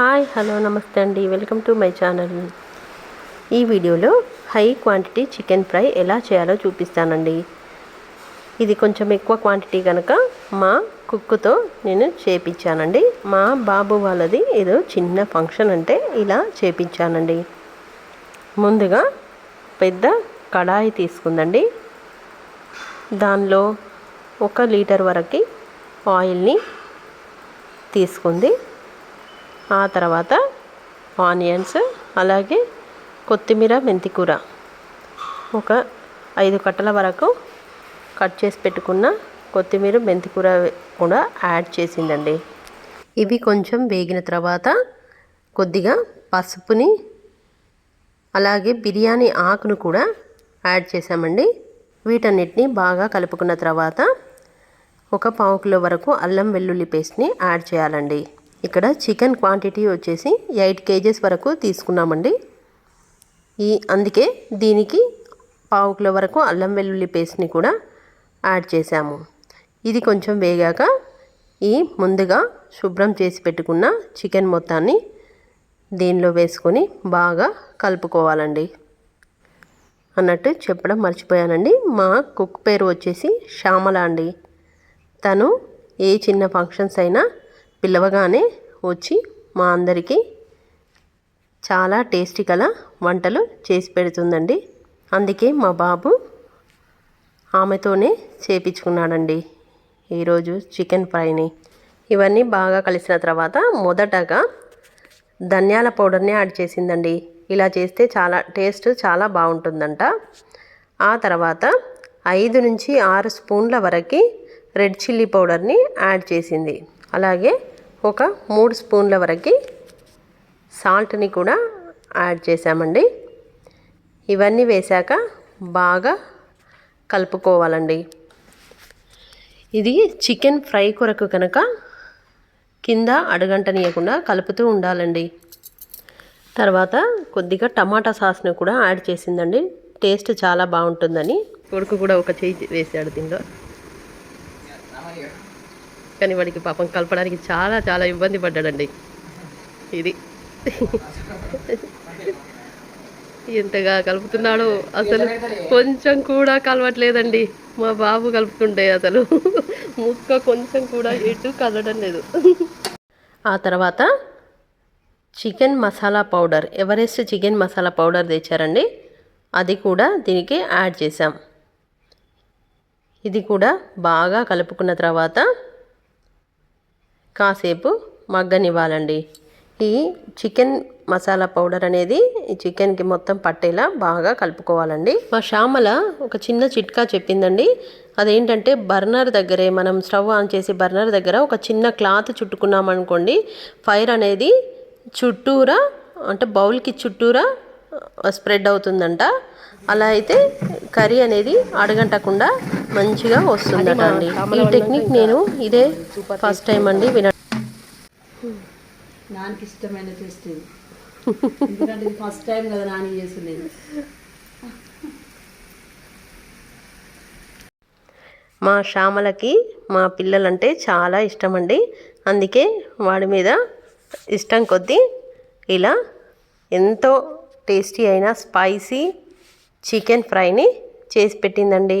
Hi hello నమస్తే అండి. Welcome to my channel. ఈ వీడియోలో హై క్వాంటిటీ చికెన్ ఫ్రై ఎలా చేయాలో చూపిస్తానండి. ఇది కొంచెం ఎక్కువ క్వాంటిటీ కనుక మా కుక్కుతో నేను చేపించానండి. మా బాబు వాళ్ళది ఏదో చిన్న ఫంక్షన్ అంటే ఇలా చేపించానండి. ముందుగా పెద్ద కడాయి తీసుకుందండి. దానిలో ఒక లీటర్ వరకు ఆయిల్ని తీసుకుంది. ఆ తర్వాత ఆనియన్స్ అలాగే కొత్తిమీర మెంతికూర. ఒక ఐదు కట్టల వరకు కట్ చేసి పెట్టుకున్న కొత్తిమీర మెంతికూర కూడా యాడ్ చేసిందండి. ఇవి కొంచెం వేగిన తర్వాత కొద్దిగా పసుపుని అలాగే బిర్యానీ ఆకును కూడా యాడ్ చేసామండి వీటన్నిటిని బాగా కలుపుకున్న తర్వాత ఒక పావు కిలో వరకు అల్లం వెల్లుల్లి పేస్ట్ని యాడ్ చేయాలండి. ఇక్కడ చికెన్ క్వాంటిటీ వచ్చేసి ఎయిట్ కేజెస్ వరకు తీసుకున్నామండి. ఈ అందుకే దీనికి పావు కిలో వరకు అల్లం వెల్లుల్లి పేస్ట్ని కూడా యాడ్ చేసాము ఇది కొంచెం వేగాక ఈ ముందుగా శుభ్రం చేసి పెట్టుకున్న చికెన్ మొత్తాన్ని దీనిలో వేసుకొని బాగా కలుపుకోవాలండి. అన్నట్టు చెప్పడం మర్చిపోయానండి. మా కుక్ పేరు వచ్చేసి శ్యామల అండి. తను ఏ చిన్న ఫంక్షన్స్ అయినా పిలవగానే వచ్చి మా అందరికీ చాలా టేస్టీ గల వంటలు చేసి పెడుతుందండి. అందుకే మా బాబు ఆమెతోనే చేపించుకున్నాడండి ఈరోజు చికెన్ ఫ్రైని. ఇవన్నీ బాగా కలిసిన తర్వాత మొదటగా ధనియాల పౌడర్ని యాడ్ చేసిందండి. ఇలా చేస్తే చాలా టేస్ట్ చాలా బాగుంటుందంట. ఆ తర్వాత ఐదు నుంచి ఆరు స్పూన్ల వరకు రెడ్ చిల్లీ పౌడర్ని యాడ్ చేసింది. అలాగే ఒక మూడు స్పూన్ల వరకు సాల్ట్ని కూడా యాడ్ చేసామండి ఇవన్నీ వేశాక బాగా కలుపుకోవాలండి. ఇది చికెన్ ఫ్రై కొరకు కనుక కింద అడగంటనీయకుండా కలుపుతూ ఉండాలండి. తర్వాత కొద్దిగా టమాటా సాస్ని కూడా యాడ్ చేసిందండి. టేస్ట్ చాలా బాగుంటుందని. కొడుకు కూడా ఒక చేయి వేసాడు దీనిలో కానీ వాడికి పాపం కలపడానికి చాలా చాలా ఇబ్బంది పడ్డాడండి. ఇది. ఎంతగా కలుపుతున్నాడో అసలు కొంచెం కూడా కలవట్లేదండి. మా బాబు కలుపుతుండే అసలు. ముక్క కొంచెం కూడా ఎటు కలవడం లేదు. ఆ తర్వాత chicken masala powder. Everest chicken masala powder తెచ్చారండి? అది కూడా దీనికి యాడ్ చేసాం ఇది కూడా బాగా కలుపుకున్న తర్వాత కాసేపు మగ్గనివ్వాలండి. ఈ చికెన్ మసాలా పౌడర్ అనేది ఈ చికెన్కి మొత్తం పట్టేలా బాగా కలుపుకోవాలండి. మా శ్యామల ఒక చిన్న చిట్కా చెప్పిందండి. అదేంటంటే బర్నర్ దగ్గరే మనం స్టవ్ ఆన్ చేసి బర్నర్ దగ్గర ఒక చిన్న క్లాత్ చుట్టుకున్నామనుకోండి ఫైర్ అనేది చుట్టూరా అంటే బౌల్కి చుట్టూరా స్ప్రెడ్ అవుతుందంట. అలా అయితే కర్రీ అనేది అడగంటకుండా మంచిగా వస్తుందట అండి ఈ టెక్నిక్ నేను ఇదే ఫస్ట్ టైం అండి విన నాన్నకి ఇష్టమైన టేస్ట్ ఇది. ఎందుకంటే ఇది ఫస్ట్ టైం కదా నాని చేస్తున్నది మా శ్యామలకి మా పిల్లలంటే చాలా ఇష్టం అండి అందుకే వాడి మీద ఇష్టం కొద్దీ ఇలా ఎంతో టేస్టీ అయిన స్పైసీ చికెన్ ఫ్రైని చేసి పెట్టిందండి.